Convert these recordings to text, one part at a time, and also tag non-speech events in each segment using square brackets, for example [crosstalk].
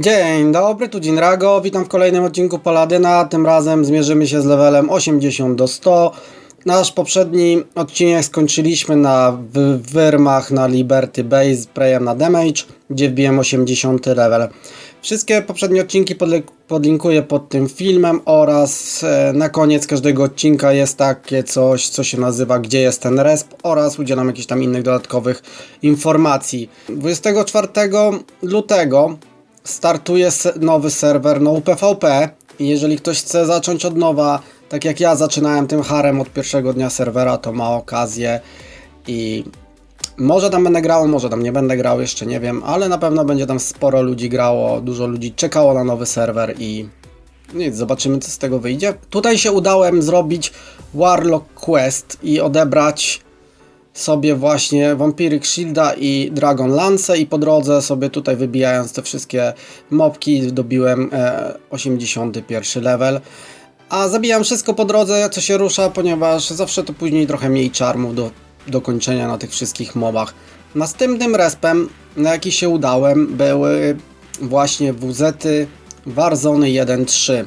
Dzień dobry, tu Rago. Witam w kolejnym odcinku Paladyna. Tym razem zmierzymy się z levelem 80 do 100. Nasz poprzedni odcinek skończyliśmy na wy- wyrmach na Liberty Base z Preyem na Damage, gdzie wbiłem 80 level. Wszystkie poprzednie odcinki podlinkuję pod tym filmem oraz e, na koniec każdego odcinka jest takie coś, co się nazywa Gdzie jest ten resp oraz udzielam jakichś tam innych dodatkowych informacji. 24 lutego startuje nowy serwer no PvP i jeżeli ktoś chce zacząć od nowa, tak jak ja zaczynałem tym harem od pierwszego dnia serwera, to ma okazję i może tam będę grał, może tam nie będę grał, jeszcze nie wiem, ale na pewno będzie tam sporo ludzi grało, dużo ludzi czekało na nowy serwer i nic, zobaczymy co z tego wyjdzie. Tutaj się udałem zrobić Warlock Quest i odebrać sobie właśnie Vampiryk Shielda i Dragon Lance i po drodze sobie tutaj wybijając te wszystkie mobki dobiłem e, 81 level. A zabijam wszystko po drodze, co się rusza, ponieważ zawsze to później trochę mniej czarmów do dokończenia na tych wszystkich mobach. Następnym respem, na jaki się udałem, były właśnie WZ-y Warzone 1.3.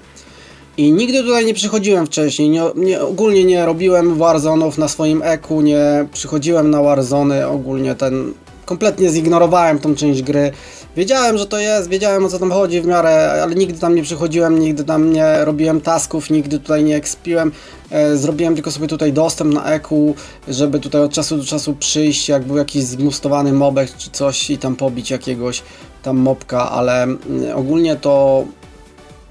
I nigdy tutaj nie przychodziłem wcześniej, nie, nie, ogólnie nie robiłem Warzonów na swoim eku, nie przychodziłem na Warzony, ogólnie ten, kompletnie zignorowałem tą część gry. Wiedziałem, że to jest, wiedziałem o co tam chodzi w miarę, ale nigdy tam nie przychodziłem, nigdy tam nie robiłem tasków, nigdy tutaj nie ekspiłem. E, zrobiłem tylko sobie tutaj dostęp na eku, żeby tutaj od czasu do czasu przyjść, jak był jakiś zmustowany mobek czy coś i tam pobić jakiegoś tam mobka, ale mm, ogólnie to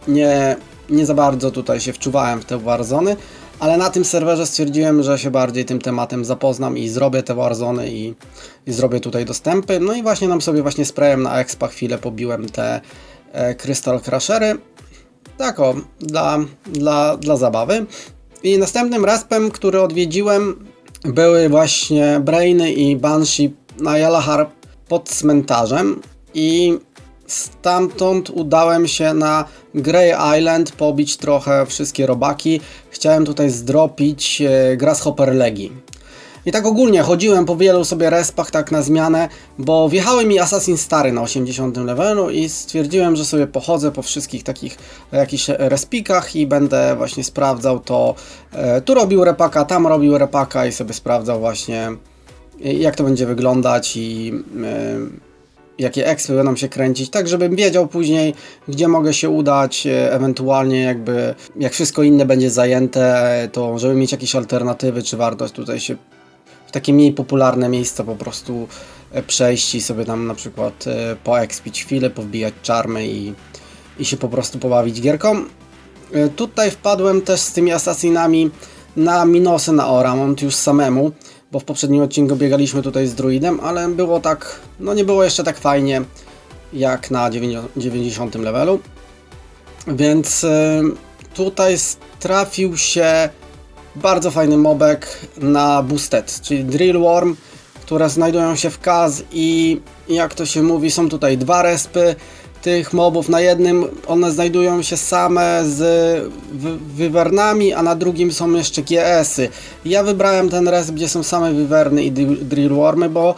nie, nie za bardzo tutaj się wczuwałem w te Warzony, ale na tym serwerze stwierdziłem, że się bardziej tym tematem zapoznam i zrobię te Warzony i, i zrobię tutaj dostępy. No i właśnie nam sobie właśnie sprayem na expa chwilę pobiłem te e, Crystal Crushery. Tak o, dla, dla, dla zabawy. I następnym raspem, który odwiedziłem, były właśnie Brainy i Banshee na Jalahar pod cmentarzem i stamtąd udałem się na Grey Island pobić trochę wszystkie robaki. Chciałem tutaj zdropić e, Grasshopper Legi. I tak ogólnie chodziłem po wielu sobie respach tak na zmianę, bo wjechały mi Assassin Stary na 80 levelu i stwierdziłem, że sobie pochodzę po wszystkich takich e, jakichś respikach i będę właśnie sprawdzał to. E, tu robił repaka, tam robił repaka i sobie sprawdzał właśnie e, jak to będzie wyglądać i e, jakie ekspy będą się kręcić, tak żebym wiedział później, gdzie mogę się udać, e, ewentualnie jakby jak wszystko inne będzie zajęte, to żeby mieć jakieś alternatywy, czy warto tutaj się w takie mniej popularne miejsca po prostu e, przejść i sobie tam na przykład e, poekspić chwilę, powbijać czarmy i, i się po prostu pobawić gierką. Tutaj wpadłem też z tymi asasinami na Minosy na Oramont już samemu, bo w poprzednim odcinku biegaliśmy tutaj z druidem, ale było tak, no nie było jeszcze tak fajnie jak na 90 90 levelu. Więc e, tutaj trafił się bardzo fajny mobek na Boosted, czyli Drill Worm, które znajdują się w Kaz i jak to się mówi, są tutaj dwa respy tych mobów. Na jednym one znajdują się same z wy- wywernami, a na drugim są jeszcze GS-y. Ja wybrałem ten resp, gdzie są same wywerny i dri- Drill Wormy, bo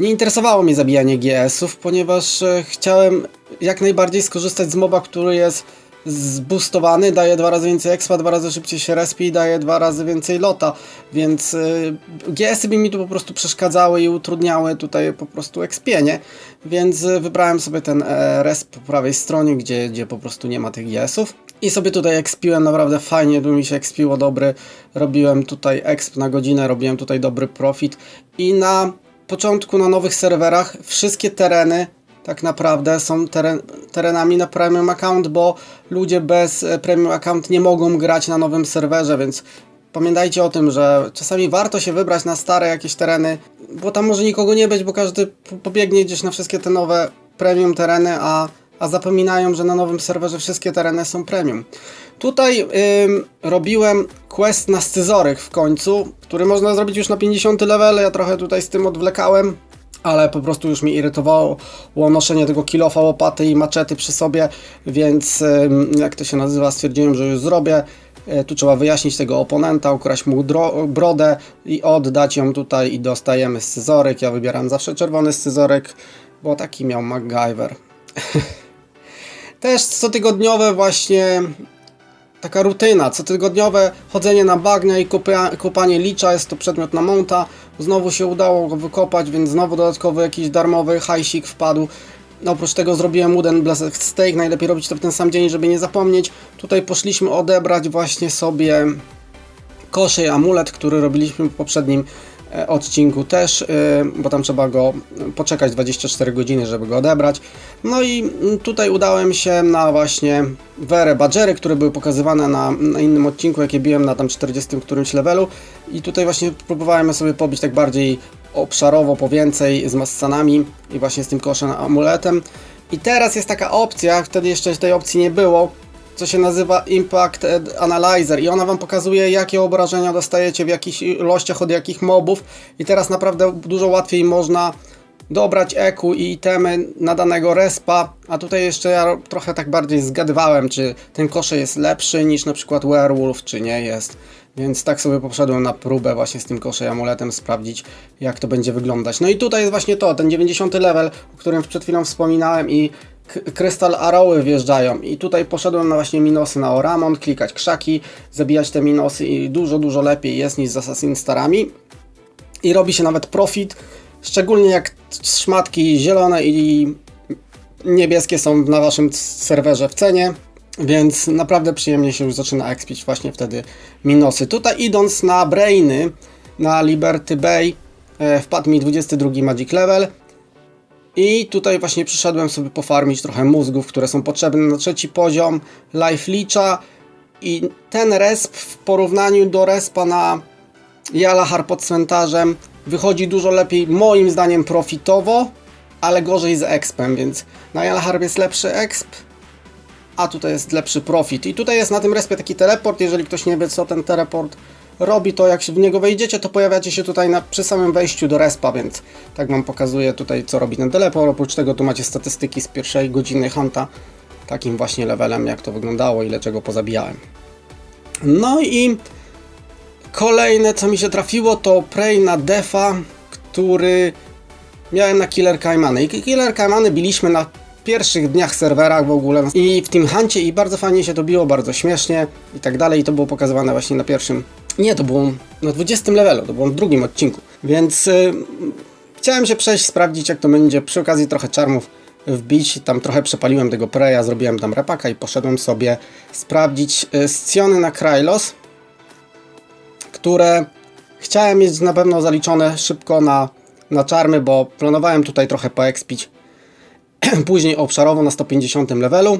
nie interesowało mnie zabijanie GS-ów, ponieważ e, chciałem jak najbardziej skorzystać z moba, który jest zboostowany, daje dwa razy więcej expa, dwa razy szybciej się respi i daje dwa razy więcej lota, więc y, GS-y by mi tu po prostu przeszkadzały i utrudniały tutaj po prostu expienie, więc y, wybrałem sobie ten e, resp po prawej stronie, gdzie, gdzie po prostu nie ma tych GS-ów i sobie tutaj expiłem naprawdę fajnie, tu mi się expiło dobry, robiłem tutaj exp na godzinę, robiłem tutaj dobry profit. I na początku na nowych serwerach wszystkie tereny tak naprawdę są teren, terenami na premium account, bo ludzie bez e, premium account nie mogą grać na nowym serwerze, więc pamiętajcie o tym, że czasami warto się wybrać na stare jakieś tereny, bo tam może nikogo nie być, bo każdy po- pobiegnie gdzieś na wszystkie te nowe premium tereny, a, a zapominają, że na nowym serwerze wszystkie tereny są premium. Tutaj robiłem quest na scyzoryk w końcu, który można zrobić już na 50 level, ja trochę tutaj z tym odwlekałem, ale po prostu już mi irytowało noszenie tego kilofa, łopaty i maczety przy sobie, więc jak to się nazywa, stwierdziłem, że już zrobię. E, Tu trzeba wyjaśnić tego oponenta, ukraść mu brodę i oddać ją tutaj i dostajemy scyzoryk. Ja wybieram zawsze czerwony scyzoryk, bo taki miał MacGyver. [laughs] Też cotygodniowe właśnie taka rutyna, cotygodniowe chodzenie na bagnia i kopia, kopanie licza, jest to przedmiot na monta. Znowu się udało go wykopać, więc znowu dodatkowy jakiś darmowy hajsik wpadł. Oprócz tego zrobiłem Wooden Blessed Steak, najlepiej robić to w ten sam dzień, żeby nie zapomnieć. Tutaj poszliśmy odebrać właśnie sobie koszy i amulet, który robiliśmy w poprzednim odcinku też, e, bo tam trzeba go poczekać 24 godziny, żeby go odebrać. No i tutaj udałem się na właśnie Werę Badgery, które były pokazywane na, na innym odcinku, jakie biłem na tam 40 którymś levelu i tutaj właśnie próbowałem sobie pobić tak bardziej obszarowo, po więcej z massanami i właśnie z tym koszem amuletem. I teraz jest taka opcja, wtedy jeszcze tej opcji nie było, co się nazywa Impact Analyzer i ona Wam pokazuje jakie obrażenia dostajecie w jakich ilościach od jakich mobów i teraz naprawdę dużo łatwiej można dobrać EQ i itemy na danego respa, a tutaj jeszcze ja trochę tak bardziej zgadywałem, czy ten kosze jest lepszy niż na przykład Werewolf, czy nie jest. Więc tak sobie poszedłem na próbę właśnie z tym kosze amuletem sprawdzić jak to będzie wyglądać. No i tutaj jest właśnie to, ten 90 level, o którym przed chwilą wspominałem i Krystal Arrowy wjeżdżają. I tutaj poszedłem na właśnie minosy na Oramon, klikać krzaki, zabijać te minosy i dużo, dużo lepiej jest niż z Assassin Starami. I robi się nawet profit, szczególnie jak szmatki zielone i niebieskie są na waszym serwerze w cenie, więc naprawdę przyjemnie się już zaczyna expić właśnie wtedy minosy. Tutaj idąc na Brainy, na Liberty Bay, e, wpadł mi 22 Magic Level, i tutaj właśnie przyszedłem sobie pofarmić trochę mózgów, które są potrzebne na trzeci poziom Life Leecha i ten resp w porównaniu do respa na Jalahar pod cmentarzem wychodzi dużo lepiej, moim zdaniem profitowo, ale gorzej z expem, więc na Jalahar jest lepszy exp, a tutaj jest lepszy profit. I tutaj jest na tym respie taki teleport, jeżeli ktoś nie wie co ten teleport robi to, jak się w niego wejdziecie, to pojawiacie się tutaj na, przy samym wejściu do respa, więc tak Wam pokazuję tutaj, co robi ten teleport. Oprócz tego tu macie statystyki z pierwszej godziny hunta, takim właśnie levelem, jak to wyglądało, ile czego pozabijałem. No i kolejne, co mi się trafiło, to Prey na Defa, który miałem na Killer Kaimany. I Killer Kaimany biliśmy na pierwszych dniach serwerach w ogóle i w tym huncie i bardzo fajnie się to biło, bardzo śmiesznie i tak dalej. I to było pokazywane właśnie na pierwszym nie, to było na 20 levelu, to było w drugim odcinku. Więc y, chciałem się przejść, sprawdzić jak to będzie. Przy okazji trochę czarmów wbić. Tam trochę przepaliłem tego preja, zrobiłem tam repaka i poszedłem sobie sprawdzić y, scjony na Krylos, które chciałem mieć na pewno zaliczone szybko na, na czarmy, bo planowałem tutaj trochę poekspić. [clears throat] Później obszarowo na 150 levelu.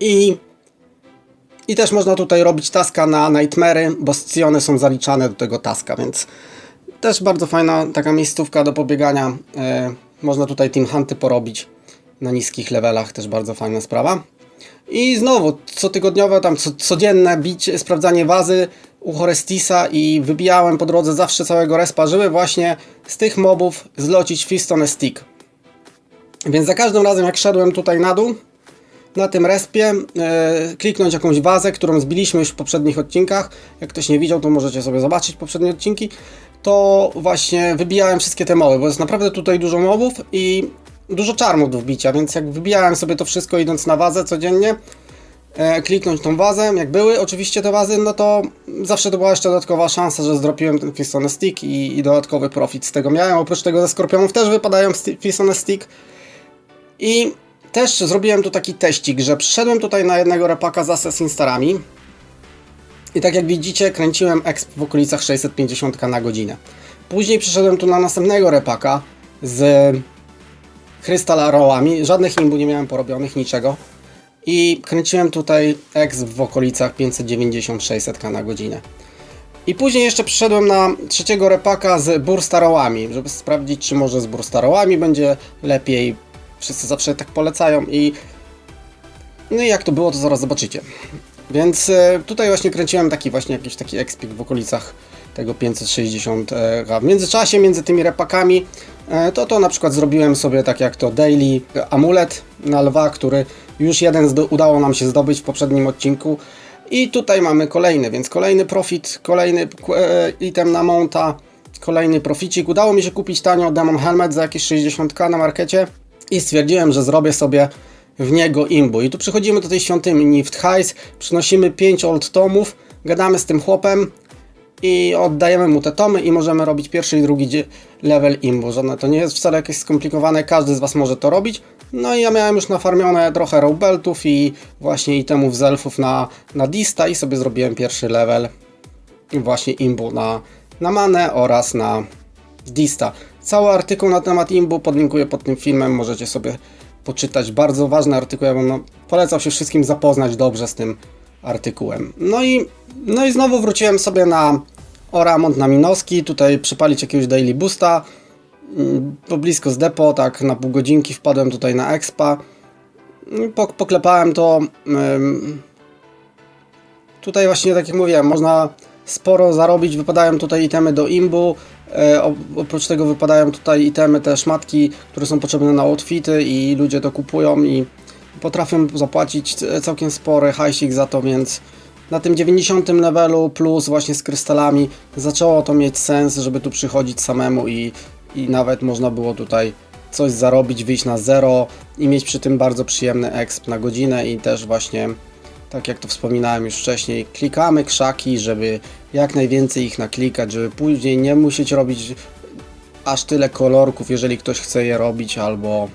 I i też można tutaj robić taska na Nightmary, bo scjony są zaliczane do tego taska, więc też bardzo fajna taka miejscówka do pobiegania. E, można tutaj team hunty porobić na niskich levelach, też bardzo fajna sprawa. I znowu, cotygodniowe, tam co, codzienne bicie, sprawdzanie wazy u Horestisa i wybijałem po drodze zawsze całego respa, żeby właśnie z tych mobów zlocić Fist on a Stick. Więc za każdym razem jak szedłem tutaj na dół, na tym respie e, kliknąć jakąś wazę, którą zbiliśmy już w poprzednich odcinkach. Jak ktoś nie widział, to możecie sobie zobaczyć poprzednie odcinki. To właśnie wybijałem wszystkie te moby, bo jest naprawdę tutaj dużo mobów i dużo czarmów do wbicia, więc jak wybijałem sobie to wszystko idąc na wazę codziennie, e, kliknąć tą wazę, jak były oczywiście te wazy, no to zawsze to była jeszcze dodatkowa szansa, że zdropiłem ten Fistone Stick i, i dodatkowy profit z tego miałem. Oprócz tego ze Skorpionów też wypadają Fistone Stick i też zrobiłem tu taki teścik, że przyszedłem tutaj na jednego repaka z Assassin Starami i tak jak widzicie kręciłem exp w okolicach 650 na godzinę. Później przyszedłem tu na następnego repaka z Crystal żadnych imbu nie miałem porobionych, niczego. I kręciłem tutaj exp w okolicach 590-600 na godzinę. I później jeszcze przyszedłem na trzeciego repaka z Burstarołami, żeby sprawdzić, czy może z Burstarołami będzie lepiej wszyscy zawsze tak polecają i no i jak to było, to zaraz zobaczycie. Więc e, tutaj właśnie kręciłem taki właśnie jakiś taki expik w okolicach tego 560 e, W międzyczasie, między tymi repakami, e, to to na przykład zrobiłem sobie tak jak to daily amulet na lwa, który już jeden udało nam się zdobyć w poprzednim odcinku. I tutaj mamy kolejny, więc kolejny profit, kolejny item na monta, kolejny proficik. Udało mi się kupić tanio Demon Helmet za jakieś 60k na markecie i stwierdziłem, że zrobię sobie w niego imbu. I tu przychodzimy do tej świątyni w Tchajs, przynosimy 5 old tomów, gadamy z tym chłopem i oddajemy mu te tomy i możemy robić pierwszy i drugi level imbu. Żadne to nie jest wcale jakieś skomplikowane, każdy z Was może to robić. No i ja miałem już nafarmione trochę robeltów i właśnie itemów z elfów na, na Dista i sobie zrobiłem pierwszy level właśnie imbu na, na manę oraz na Dista. Cały artykuł na temat imbu podlinkuję pod tym filmem, możecie sobie poczytać. Bardzo ważny artykuł, ja bym no, polecał się wszystkim zapoznać dobrze z tym artykułem. No i, no i znowu wróciłem sobie na Oramont na Minoski, tutaj przypalić jakiegoś Daily Boosta, Mm, poblisko z depo, tak na pół godzinki wpadłem tutaj na Expa. Po, poklepałem to. Tutaj właśnie, tak jak mówiłem, można sporo zarobić. Wypadają tutaj itemy do imbu. E, oprócz tego wypadają tutaj itemy, te szmatki, które są potrzebne na outfity i ludzie to kupują i potrafią zapłacić c- całkiem spory hajsik za to, więc na tym 90 levelu plus właśnie z krystalami zaczęło to mieć sens, żeby tu przychodzić samemu i, i nawet można było tutaj coś zarobić, wyjść na zero i mieć przy tym bardzo przyjemny exp na godzinę i też właśnie tak jak to wspominałem już wcześniej, klikamy krzaki, żeby jak najwięcej ich naklikać, żeby później nie musieć robić aż tyle kolorków, jeżeli ktoś chce je robić, albo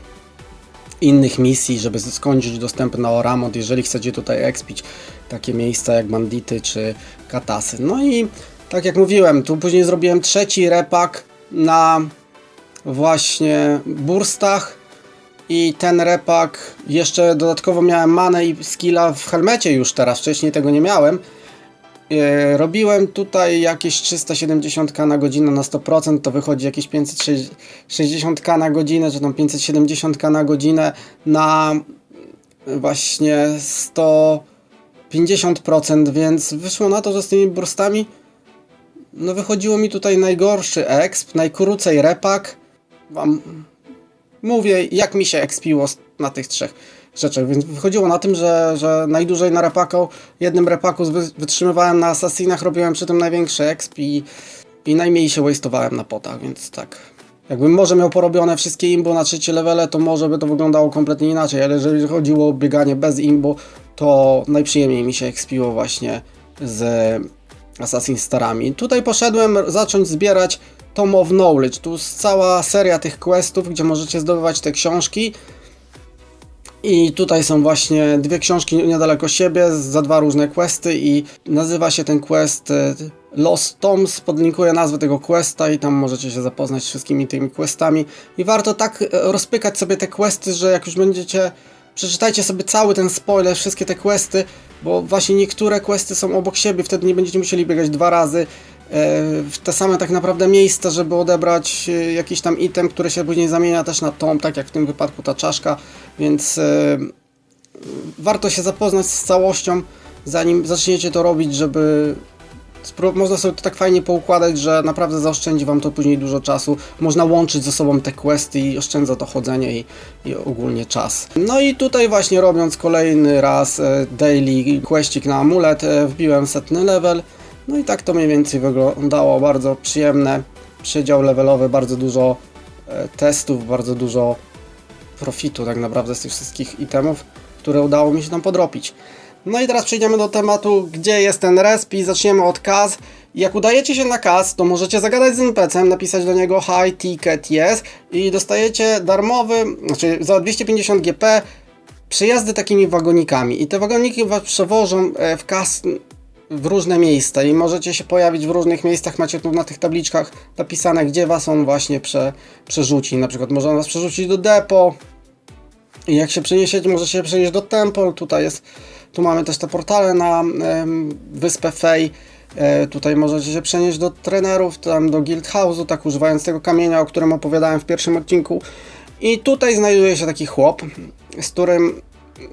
innych misji, żeby skończyć dostęp na jeżeli chcecie tutaj expić takie miejsca jak bandity czy katasy. No i tak jak mówiłem, tu później zrobiłem trzeci repak na właśnie burstach i ten repak jeszcze dodatkowo miałem manę i skilla w helmecie już teraz, wcześniej tego nie miałem. E, Robiłem tutaj jakieś 370k na godzinę na 100%, to wychodzi jakieś 560k na godzinę, czy tam 570k na godzinę na właśnie 150%, więc wyszło na to, że z tymi burstami no wychodziło mi tutaj najgorszy exp, najkrócej repak. Wam mówię, jak mi się expiło z- na tych trzech rzeczach, więc wychodziło na tym, że, że najdłużej na repaku, jednym repaku wy, wytrzymywałem na Assassinach, robiłem przy tym największy exp i, i najmniej się wastowałem na potach, więc tak. Jakbym może miał porobione wszystkie imbo na trzecie levele, to może by to wyglądało kompletnie inaczej, ale jeżeli chodziło o bieganie bez imbo, to najprzyjemniej mi się expiło właśnie z Assassin Starami. Tutaj poszedłem zacząć zbierać Tom of Knowledge. Tu jest cała seria tych questów, gdzie możecie zdobywać te książki. I tutaj są właśnie dwie książki niedaleko siebie za dwa różne questy i nazywa się ten quest e, Lost Toms. Podlinkuję nazwę tego questa i tam możecie się zapoznać z wszystkimi tymi questami. I warto tak e, rozpykać sobie te questy, że jak już będziecie przeczytajcie sobie cały ten spoiler, wszystkie te questy, bo właśnie niektóre questy są obok siebie, wtedy nie będziecie musieli biegać dwa razy w te same tak naprawdę miejsca, żeby odebrać e, jakiś tam item, który się później zamienia też na tom, tak jak w tym wypadku ta czaszka, więc e, warto się zapoznać z całością, zanim zaczniecie to robić, żeby można sobie to tak fajnie poukładać, że naprawdę zaoszczędzi Wam to później dużo czasu. Można łączyć ze sobą te questy i oszczędza to chodzenie i, i ogólnie czas. No i tutaj właśnie robiąc kolejny raz e, daily questik na amulet, e, wbiłem setny level. No i tak to mniej więcej wyglądało, bardzo przyjemne. Przedział levelowy, bardzo dużo e, testów, bardzo dużo profitu tak naprawdę z tych wszystkich itemów, które udało mi się tam podrobić. No i teraz przejdziemy do tematu, gdzie jest ten resp i zaczniemy od Kaz. Jak udajecie się na Kaz, to możecie zagadać z NPC-em, napisać do niego hi ticket yes i dostajecie darmowy, znaczy za 250 GP przejazdy takimi wagonikami i te wagoniki was przewożą e, w Kaz w różne miejsca i możecie się pojawić w różnych miejscach, macie tu na tych tabliczkach napisane, gdzie was on właśnie prze, przerzuci. Na przykład może on was przerzucić do depo, i jak się przeniesiecie, może się przenieść do Temple, tutaj jest, tu mamy też te portale na wyspę Fej, e, tutaj możecie się przenieść do trenerów, tam do Guild House'u, tak używając tego kamienia, o którym opowiadałem w pierwszym odcinku. I tutaj znajduje się taki chłop, z którym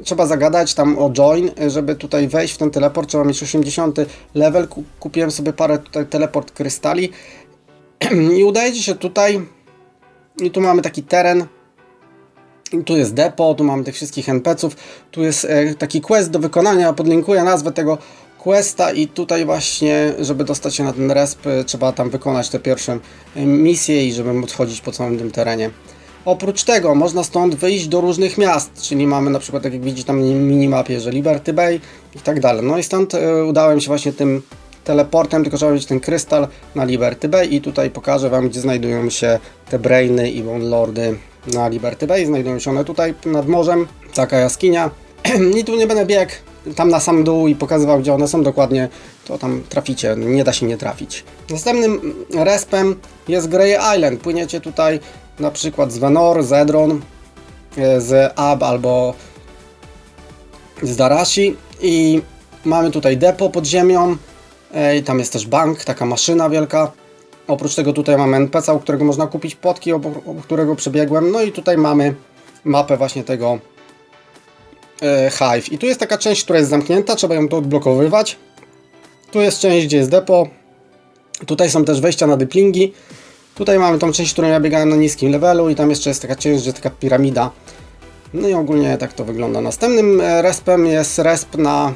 trzeba zagadać tam o join, żeby tutaj wejść w ten teleport, trzeba mieć 80 level, Ku- kupiłem sobie parę tutaj teleport krystali. [clears throat] I udajecie się tutaj i tu mamy taki teren, tu jest depo, tu mamy tych wszystkich NPC-ów, tu jest e, taki quest do wykonania, podlinkuję nazwę tego questa i tutaj właśnie, żeby dostać się na ten resp, trzeba tam wykonać te pierwsze e, misje i żeby móc chodzić po całym tym terenie. Oprócz tego można stąd wyjść do różnych miast, czyli mamy na przykład, tak jak widzicie tam minimapie, że Liberty Bay i tak dalej. No i stąd e, udałem się właśnie tym teleportem, tylko trzeba mieć ten krystal na Liberty Bay i tutaj pokażę Wam, gdzie znajdują się te Brainy i Lordy na Liberty Bay. Znajdują się one tutaj nad morzem, taka jaskinia. [clears throat] I tu nie będę biegł tam na sam dół i pokazywał, gdzie one są dokładnie, to tam traficie, nie da się nie trafić. Następnym respem jest Grey Island. Płyniecie tutaj na przykład z Venor, z Edron, e, z Ab albo z Darashi i mamy tutaj depo pod ziemią e, i tam jest też bank, taka maszyna wielka. Oprócz tego tutaj mamy NPC, u którego można kupić obok obok którego przebiegłem. No i tutaj mamy mapę właśnie tego e, Hive. I tu jest taka część, która jest zamknięta, trzeba ją tu odblokowywać. Tu jest część, gdzie jest depo. Tutaj są też wejścia na dyplingi. Tutaj mamy tą część, którą ja biegałem na niskim levelu i tam jeszcze jest taka część, gdzie taka piramida. No i ogólnie tak to wygląda. Następnym e, respem jest resp na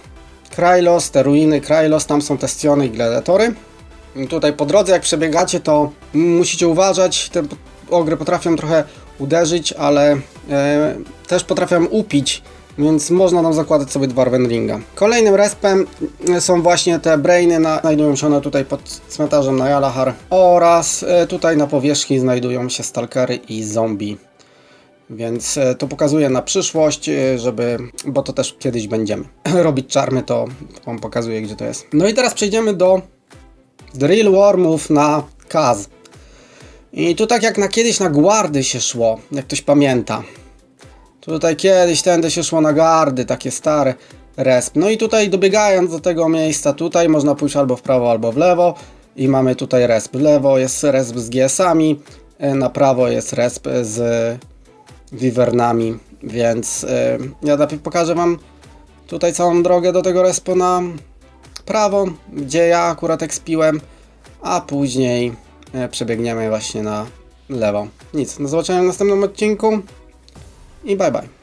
Krylos, te ruiny Krylos, tam są Testiony i Gladiatory. Tutaj po drodze jak przebiegacie to musicie uważać, te ogry potrafią trochę uderzyć, ale e, też potrafią upić, więc można tam zakładać sobie dwa Ringa. Kolejnym respem są właśnie te brainy, na, znajdują się one tutaj pod cmentarzem na Jalahar oraz e, tutaj na powierzchni znajdują się stalkery i zombie. Więc e, to pokazuje na przyszłość, e, żeby, bo to też kiedyś będziemy [laughs] robić czarmy, to wam pokazuje gdzie to jest. No i teraz przejdziemy do Drill Wormów na Kaz. I tu tak jak na kiedyś na guardy się szło, jak ktoś pamięta. Tutaj kiedyś tędy się szło na gardy, takie stare resp. No i tutaj dobiegając do tego miejsca, tutaj można pójść albo w prawo, albo w lewo. I mamy tutaj resp. W lewo jest resp z GS-ami, e, na prawo jest resp z Wivernami, więc e, ja najpierw pokażę Wam tutaj całą drogę do tego respu na prawo, gdzie ja akurat ekspiłem, a później e, przebiegniemy właśnie na lewo. Nic, do zobaczenia w następnym odcinku i bye bye.